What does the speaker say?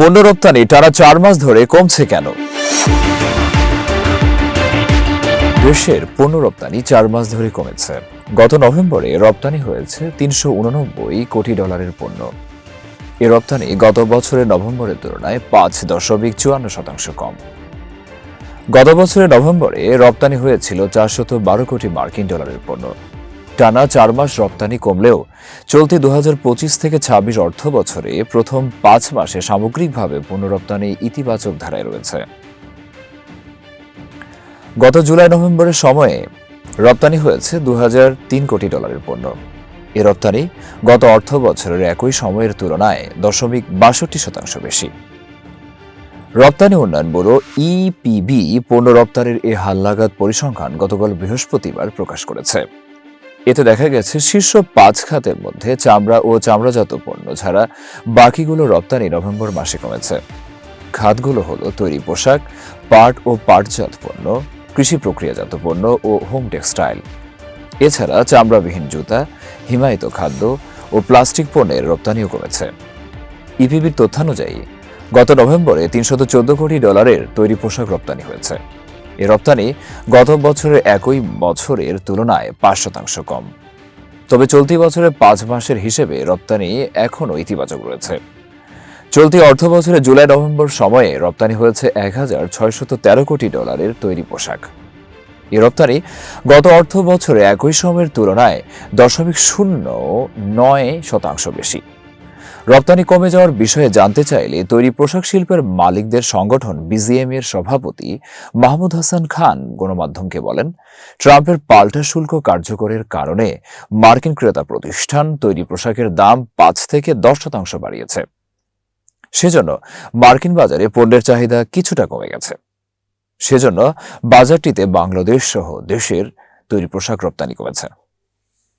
পণ্য রপ্তানি টানা চার মাস ধরে কমছে কেন? দেশের পণ্য রপ্তানি চার মাস ধরে কমেছে। গত নভেম্বরে রপ্তানি হয়েছে তিনশো উননব্বই কোটি ডলারের পণ্য। এ রপ্তানি গত বছরের নভেম্বরের তুলনায় পাঁচ দশমিক চুয়ান্ন শতাংশ কম। গত বছরের নভেম্বরে রপ্তানি হয়েছিল চারশত বারো কোটি মার্কিন ডলারের পণ্য। টানা চার মাস রপ্তানি কমলেও চলতি দু হাজার পঁচিশ থেকে ২৬ অর্থ বছরে প্রথম পাঁচ মাসে সামগ্রিকভাবে পণ্য রপ্তানি ইতিবাচক ধারায় রয়েছে। গত জুলাই নভেম্বরের সময়ে রপ্তানি হয়েছে দু কোটি ডলারের পণ্য। এ রপ্তানি গত অর্থ বছরের একই সময়ের তুলনায় দশমিক বাষট্টি শতাংশ বেশি। রপ্তানি উন্নয়ন ব্যুরো ইপিবি পণ্য রপ্তানির এ হালনাগাদ পরিসংখ্যান গতকাল বৃহস্পতিবার প্রকাশ করেছে। এতে দেখা গেছে শীর্ষ পাঁচ খাতের মধ্যে চামড়া ও চামড়াজাত পণ্য ছাড়া বাকিগুলো রপ্তানি নভেম্বর মাসে কমেছে। খাতগুলো হলো তৈরি পোশাক, পাট ও পাটজাত পণ্য, কৃষি প্রক্রিয়াজাত পণ্য ও হোম টেক্সটাইল। এছাড়া চামড়াবিহীন জুতা, হিমায়িত খাদ্য ও প্লাস্টিক পণ্যের রপ্তানিও কমেছে। ইপিবির তথ্যানুযায়ী, গত নভেম্বরে তিনশত কোটি ডলারের তৈরি পোশাক রপ্তানি হয়েছে। এ রপ্তানি গত বছরের একই বছরের তুলনায় পাঁচ শতাংশ কম। তবে চলতি বছরের পাঁচ মাসের হিসেবে রপ্তানি এখনও ইতিবাচক রয়েছে। চলতি অর্থ বছরে জুলাই নভেম্বর সময়ে রপ্তানি হয়েছে এক হাজার ছয়শত তেরো কোটি ডলারের তৈরি পোশাক। এ রপ্তানি গত অর্থ বছরে একই সময়ের তুলনায় দশমিক শূন্য নয় শতাংশ বেশি। রপ্তানি কমে যাওয়ার বিষয়ে জানতে চাইলে তৈরি পোশাক শিল্পের মালিকদের সংগঠন বিজিএম এর সভাপতি মাহমুদ হাসান খান গণমাধ্যমকে বলেন, ট্রাম্পের পাল্টা শুল্ক কার্যকরের কারণে মার্কিন ক্রেতা প্রতিষ্ঠান তৈরি পোশাকের দাম পাঁচ থেকে দশ শতাংশ বাড়িয়েছে। সেজন্য মার্কিন বাজারে পণ্যের চাহিদা কিছুটা কমে গেছে। সেজন্য বাজারটিতে বাংলাদেশ সহ দেশের তৈরি পোশাক রপ্তানি কমেছে।